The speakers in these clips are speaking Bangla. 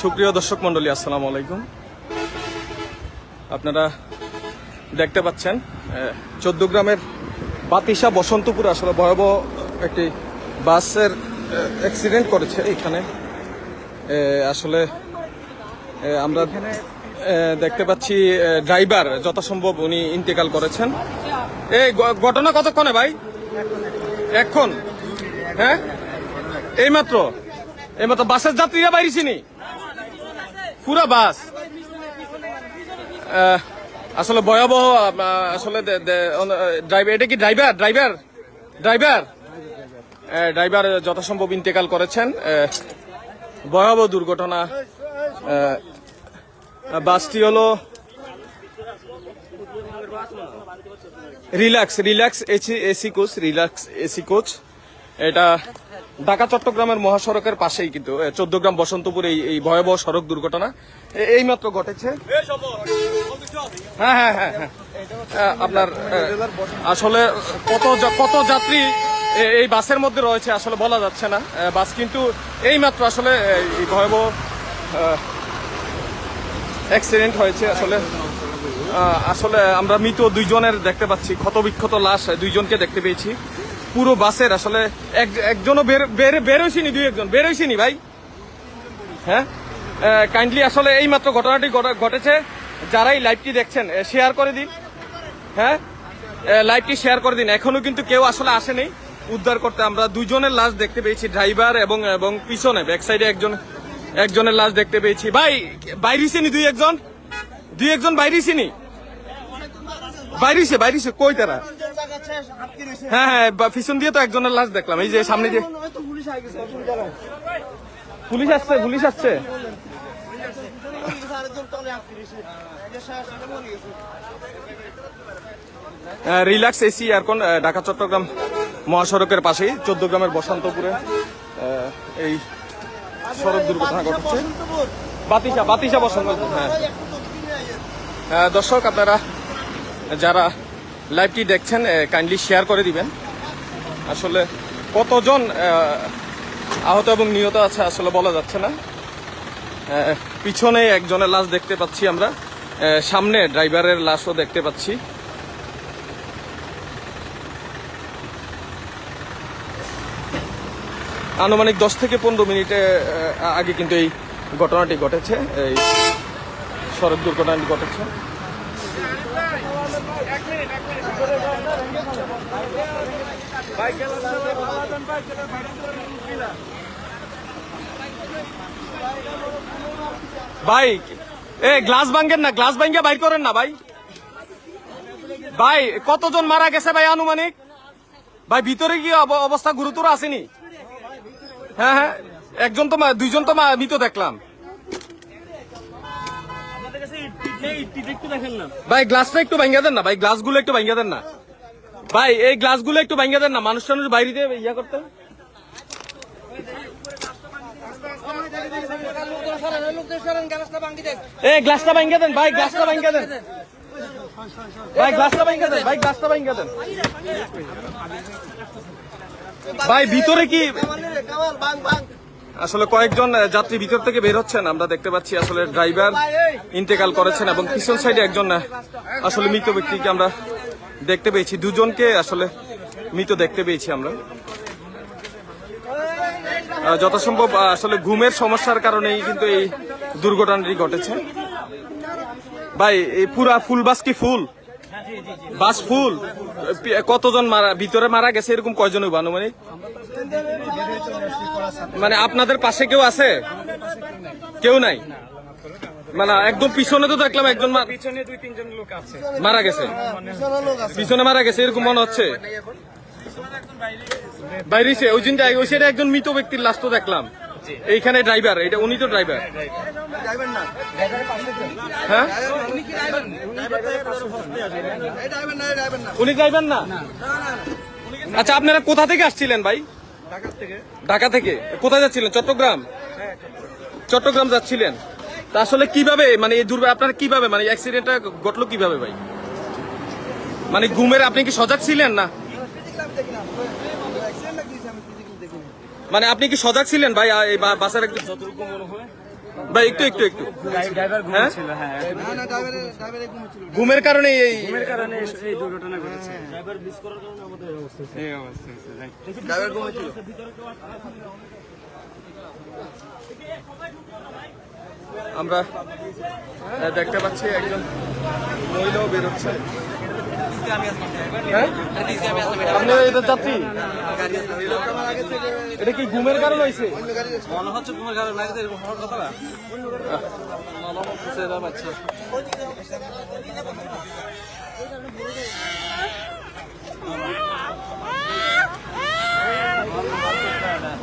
সুপ্রিয় দর্শক মন্ডলী আসসালামু আলাইকুম। আপনারা দেখতে পাচ্ছেন চোদ্দ গ্রামের বাতিসা বসন্তপুর আসলে ভয়াবহ একটি বাসের অ্যাক্সিডেন্ট করেছে এখানে। আসলে আমরা দেখতে পাচ্ছি ড্রাইভার যথাসম্ভব উনি ইন্তেকাল করেছেন। এই ঘটনা কতক্ষণে ভাই? এখন। হ্যাঁ? এইমাত্র? এইমাত্র বাসের যাত্রীরা বাইরেছিনি পুরা বাস। আসলে ভয়াবহ আসলে ড্রাইভার এটা কি ড্রাইভার ড্রাইভার ড্রাইভার ড্রাইভার যথাসম্ভব ইন্তেকাল করেছেন। ভয়াবহ দুর্ঘটনা। বাসটি হলো relax relax AC AC coach, relax AC coach. এটা ঢাকা, চট্টগ্রামের মহাসড়কের পাশেই কিন্তু চোদ্দ গ্রাম বসন্তপুর এই এই ভয়াবহ সড়ক দুর্ঘটনা। এ- এইমাত্র ঘটেছে। হ্যাঁ হ্যাঁ হ্যাঁ হ্যাঁ। আপনার আসলে কত কত যাত্রী এই বাসের মধ্যে রয়েছে, আসলে বলা যাচ্ছে না। বাস কিন্তু এইমাত্র আসলে এই ভয়াবহ অ্যাক্সিডেন্ট হয়েছে আসলে। আসলে আমরা মৃত দুইজনের দেখতে পাচ্ছি, ক্ষতবিক্ষত লাশ দুইজনকে দেখতে পেয়েছি। পুরো বাসের আসলে এক- একজনও বের বের বের দুই একজন। বের হয়েছিনি ভাই। হ্যাঁ? কাইন্ডলি আসলে এই মাত্র ঘটনাটি ঘটা- ঘটেছে। যারাই লাইভটি দেখছেন শেয়ার করে দিন। হ্যাঁ? লাইভটি শেয়ার করে দিন। এখনও কিন্তু কেউ আসলে আসেনি। উদ্ধার করতে আমরা দুজনের লাশ দেখতে পেয়েছি ড্রাইভার এবং এবং পিছনে ব্যাক সাইডে একজন একজনের লাশ দেখতে পেয়েছি। ভাই, বাইরেছেনি দুই একজন? দুই একজন বাইরেছেনি? বাইরেছে বাইরেছে। কই তারা? হ্যাঁ হ্যাঁ পিছন দিয়ে তো একজনের লাশ দেখলাম। এই যে সামনে যে পুলিশ আসছে পুলিশ আসছে। Relax AC aircon Dhaka Chittagong মহাসড়কের পাশেই চোদ্দ গ্রামের বসন্তপুরে এই সড়ক দুর্ঘটনা ঘটেছে। বাতিসা বাতিসা বসন্ত হ্যাঁ। আহ, দর্শক আপনারা যারা লাইভটি দেখছেন কাইন্ডলি শেয়ার করে দিবেন। আসলে কতজন আহত এবং নিহত আছে আসলে বলা যাচ্ছে না। পিছনে একজনের লাশ দেখতে পাচ্ছি আমরা। সামনে ড্রাইভারের লাশও দেখতে পাচ্ছি। আনুমানিক দশ থেকে পনেরো মিনিটে আগে কিন্তু এই ঘটনাটি ঘটেছে। এই সড়ক দুর্ঘটনাটি ঘটেছে। ভাই, এ গ্লাস ভাঙ্গেন না গ্লাস ভাঙ্গে বাইর করেন না, ভাই। ভাই, কতজন মারা গেছে ভাই আনুমানিক? ভাই, ভিতরে কি অব- অবস্থা গুরুতর আসেনি। হ্যাঁ হ্যাঁ একজন তো দুইজন তো মৃত দেখলাম। ভাই গ্লাসটা একটু ভাঙ্গা দেন না, ভাই গ্লাসগুলো একটু ভাঙ্গা দেন না। ভাই, এই গ্লাসগুলো একটু ভাঙ্গা দেন না মানুষ টানুষ বাইরে দিয়ে ইয়া করতে। গ্লাসটা দেন গ্লাসটা গ্লাসটা ভাই গ্লাসটা ভাই, ভিতরে কি আসলে কয়েকজন যাত্রী ভিতর থেকে বের হচ্ছেন। আমরা দেখতে পাচ্ছি আসলে ড্রাইভার ইন্তেকাল করেছেন এবং পিছন সাইডে একজন আসলে মৃত ব্যক্তিকে আমরা দেখতে পেয়েছি। দুজনকে আসলে মৃত দেখতে পেয়েছি আমরা। যথাসম্ভব আসলে ঘুমের সমস্যার কারণেই কিন্তু এই দুর্ঘটনাটি ঘটেছে। ভাই, এই পুরা ফুল বাস কি ফুল? বাস ফুল? কতজন মারা, ভিতরে মারা গেছে? এরকম কয়জন হইব আনুমানিক? মানে আপনাদের পাশে কেউ আছে? কেউ নাই? মানে একদম পিছনে তো দেখলাম একজন পিছনে দুই তিনজন লোক আছে। মারা গেছে। পিছনে মারা গেছে এরকম মনে হচ্ছে। বাইরেছে ওই দিন ওই সাইডে একজন মৃত ব্যক্তির লাশ তো দেখলাম। এইখানে ড্রাইভার এটা উনি তো ড্রাইভার। হ্যাঁ? উনি ড্রাইভার না? আচ্ছা আপনারা কোথা থেকে আসছিলেন ভাই? ঢাকা থেকে। কোথায় যাচ্ছিলেন? চট্টগ্রাম? চট্টগ্রাম। যাচ্ছিলেন। তা আসলে কীভাবে মানে এই দুর্ঘটনা আপনার কীভাবে মানে অ্যাক্সিডেন্টটা ঘটলো কীভাবে ভাই? মানে ঘুমের আপনি কি সজাগ ছিলেন না? মানে আপনি কি সজাগ ছিলেন ভাই বাসার একজন একটু যতটুকু মনে হয় ভাই একটু একটু একটু হ্যাঁ? ঘুমের কারণে এই? আমরা দেখতে পাচ্ছি একজন মহিলাও বেরোচ্ছে হ্যাঁ? আপনি এটা যাত্রী এটা কি ঘুমের কারণ হয়েছে মনে হচ্ছে তোমার গাড়ি লাগতে এরকম হওয়ার কথা না মনে হচ্ছে এরা বাচ্চা আর আর ব্যাপার হ্যাঁ হ্যাঁ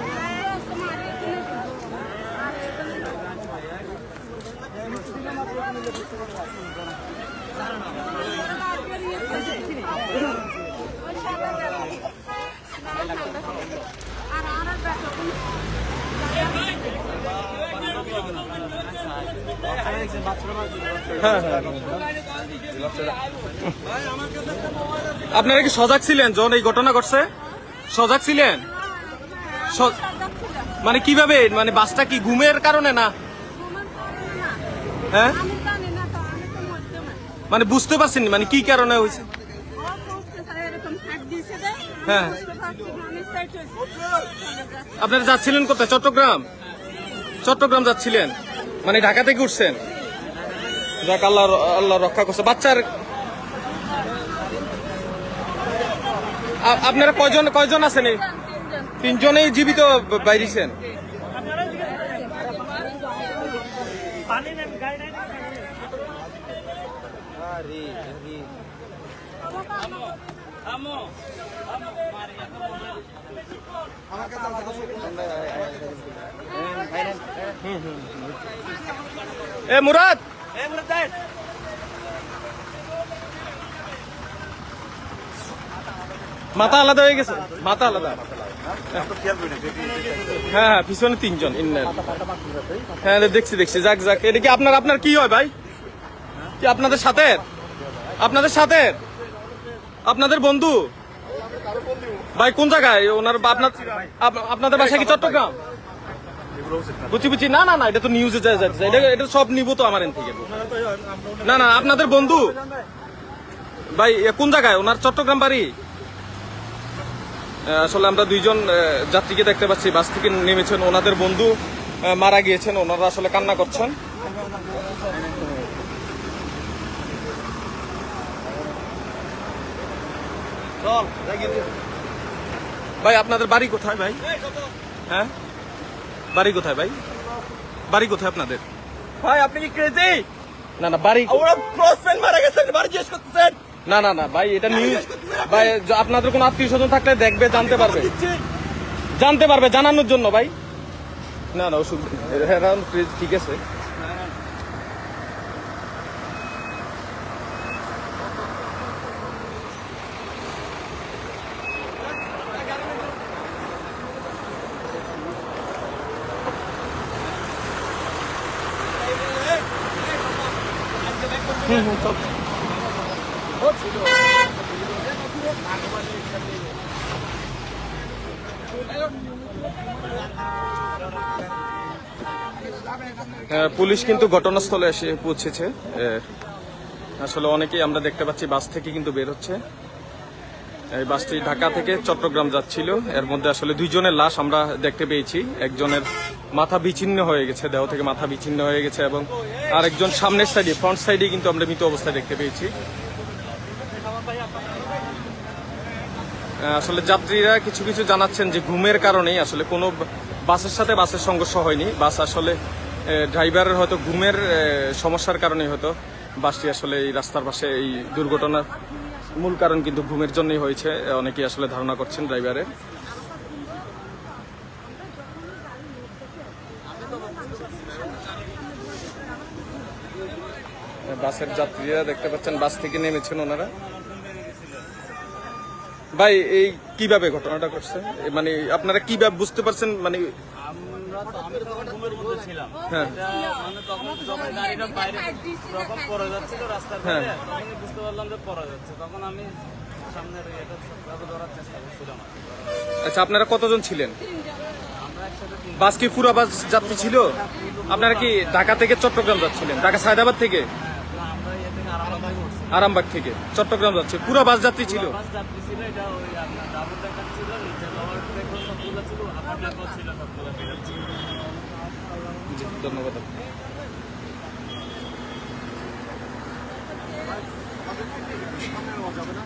আপনারা কি সজাগ ছিলেন? যখন এই ঘটনা ঘটছে? সজাগ ছিলেন? মানে কীভাবে? মানে বাসটা কি ঘুমের কারণে না হ্যাঁ? মানে বুঝতে পারছেন মানে কি কারণে হয়েছে? হ্যাঁ। আপনারা যাচ্ছিলেন কোথায়? চট্টগ্রাম? চট্টগ্রাম যাচ্ছিলেন? মানে ঢাকা থেকে উঠছেন? যাক আল্লাহ আল্লাহ রক্ষা করছে। বাচ্চার আপনারা কয়জন কয়জন আছেন তিনজনেই জীবিত বাইরেছেন? এ, মুরাদ! মাথা আলাদা হয়ে গেছে? মাথা আলাদা। হ্যাঁ হ্যাঁ পিছনে তিনজন ইন্নার হ্যাঁ দেখছি দেখছি। যাক যাক, এটা কি আপনার আপনার কি হয় ভাই? কি আপনাদের সাথে? আপনাদের সাথে? আপনাদের বন্ধু? ভাই, কোন জায়গায়? ওনার আপনার আপ- আপনাদের বাসা কি চট্টগ্রাম? বুঝছি বুঝছি না না না, এটা তো নিউজে এটা এটা সব নিব তো আমার এন থেকে। না না, আপনাদের বন্ধু? ভাই কোন জায়গায়? ওনার চট্টগ্রাম বাড়ি? আসলে আমরা দুইজন যাত্রীকে দেখতে পাচ্ছি। বাস থেকে নেমেছেন ওনাদের বন্ধু। মারা গিয়েছেন। ওনারা আসলে কান্না করছেন। ভাই আপনাদের বাড়ি কোথায় ভাই? হ্যাঁ? বাড়ি কোথায় ভাই? বাড়ি কোথায় আপনাদের? ভাই আপনি কি ক্রেজি না না বাড়ি ওরা ফ্রেন্ড মারা গেছেন বাড়ি জিজ্ঞেস করতেছেন? না না না ভাই এটা নিউজ ভাই আপনাদের কোনো আত্মীয় স্বজন থাকলে দেখবে জানতে পারবে। জানতে পারবে জানানোর জন্য ভাই। না না ওষুধ হ্যাঁ ঠিক আছে। পুলিশ কিন্তু ঘটনাস্থলে এসে পৌঁছেছে। আসলে অনেকেই আমরা দেখতে পাচ্ছি, বাস থেকে কিন্তু বের হচ্ছে। এই বাসটি ঢাকা থেকে চট্টগ্রাম যাচ্ছিল। এর মধ্যে আসলে দুইজনের লাশ আমরা দেখতে পেয়েছি। একজনের মাথা বিচ্ছিন্ন হয়ে গেছে, দেহ থেকে মাথা বিচ্ছিন্ন হয়ে গেছে এবং আরেকজন সামনের সাইডে ফ্রন্ট সাইডে কিন্তু আমরা মৃত অবস্থায় দেখতে পেয়েছি। আসলে যাত্রীরা কিছু কিছু জানাচ্ছেন যে ঘুমের কারণেই আসলে কোনো বাসের সাথে বাসের সংঘর্ষ হয়নি। বাস আসলে ড্রাইভারের হয়তো ঘুমের সমস্যার কারণেই হয়তো বাসটি আসলে এই রাস্তার পাশে এই দুর্ঘটনার মূল কারণ কিন্তু ঘুমের জন্যই হয়েছে অনেকেই আসলে ধারণা করছেন ড্রাইভারের বাসের যাত্রীরা দেখতে পাচ্ছেন বাস থেকে নেমেছেন ওনারা। ভাই এই কীভাবে ঘটনাটা ঘটছে? মানে আপনারা কীভাবে বুঝতে পারছেন? মানে হ্যাঁ। মানে হ্যাঁ। আচ্ছা আপনারা কতজন ছিলেন? বাস কি পুরো বাস যাত্রী ছিল? আপনারা কি ঢাকা থেকে চট্টগ্রাম যাচ্ছিলেন? ঢাকা সায়দাবাদ থেকে? আরামবাগ থেকে চট্টগ্রাম যাচ্ছে। পুরো বাস যাত্রী ছিল? ধন্যবাদ সামনে যাবে না